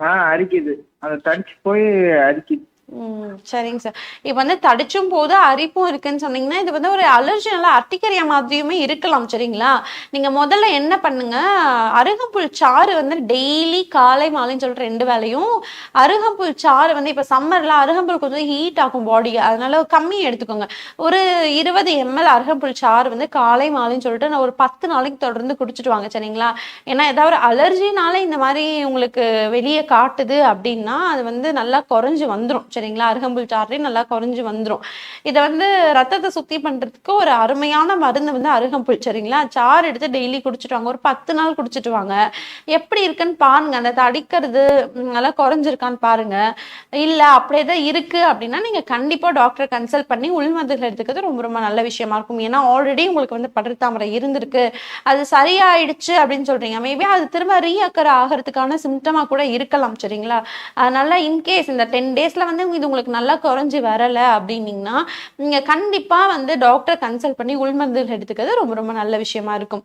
ஆ அரிக்குது. அதை தடிச்சு போய் அரிக்குது. சரிங்க சார். இப்போ வந்து தடிச்சும் போது அரிப்பும் இருக்குன்னு சொன்னீங்கன்னா இது வந்து ஒரு அலர்ஜி நல்லா அட்டிக்கரியா மாதிரியுமே இருக்கலாம் சரிங்களா? நீங்க முதல்ல என்ன பண்ணுங்க? அருகம்புல் சாறு வந்து டெய்லி காலை மாலைன்னு சொல்லிட்டு ரெண்டு வேலையும் அருகம்புல் சாறு வந்து இப்போ சம்மர்ல அருகம்புல் கொஞ்சம் ஹீட் ஆகும் பாடி அதனால கம்மி எடுத்துக்கோங்க. ஒரு இருபது எம்எல் அருகம்புல் சாறு வந்து காலை மாலைன்னு சொல்லிட்டு நான் ஒரு பத்து நாளைக்கு தொடர்ந்து குடிச்சிட்டு வாங்க சரிங்களா? ஏன்னா ஏதாவது ஒரு அலர்ஜினால இந்த மாதிரி உங்களுக்கு வெளியே காட்டுது அப்படின்னா அது வந்து நல்லா குறைஞ்சு வந்துடும் சரிங்களா? அருகம்புல் சாறுலேயே நல்லா குறைஞ்சு வந்துடும் இதை வந்து ரத்தத்தை சுத்தி பண்றதுக்கு ஒரு அருமையான மருந்து வந்து அருகம்புல் சரிங்களா? சாறு எடுத்து டெய்லி குடிச்சிட்டு வாங்க. ஒரு பத்து நாள் குடிச்சிட்டு வாங்க. எப்படி இருக்குன்னு பாருங்க. அந்த தடிக்கிறது நல்லா குறைஞ்சிருக்கான்னு பாருங்க. இல்ல அப்படியே தான் இருக்கு அப்படின்னா நீங்க கண்டிப்பா டாக்டர் கன்சல்ட் பண்ணி உள்மருந்துகள் எடுத்துக்கிறது ரொம்ப ரொம்ப நல்ல விஷயமா இருக்கும். ஏன்னா ஆல்ரெடி உங்களுக்கு வந்து படர்தாமரை இருந்திருக்கு. அது சரியாயிடுச்சு அப்படின்னு சொல்றீங்க. மேபி அது திரும்ப ரீஅக்கர் ஆகிறதுக்கான சிம்டமா கூட இருக்கலாம் சரிங்களா? அதனால இன்கேஸ் இந்த டென் டேஸ்ல வந்து இது உங்களுக்கு நல்லா குறைஞ்சி வரலை அப்படின்னீங்கன்னா நீங்கள் கண்டிப்பாக வந்து டாக்டரை கன்சல்ட் பண்ணி உள்மருந்துகள் எடுத்துக்கிறது ரொம்ப ரொம்ப நல்ல விஷயமா இருக்கும்.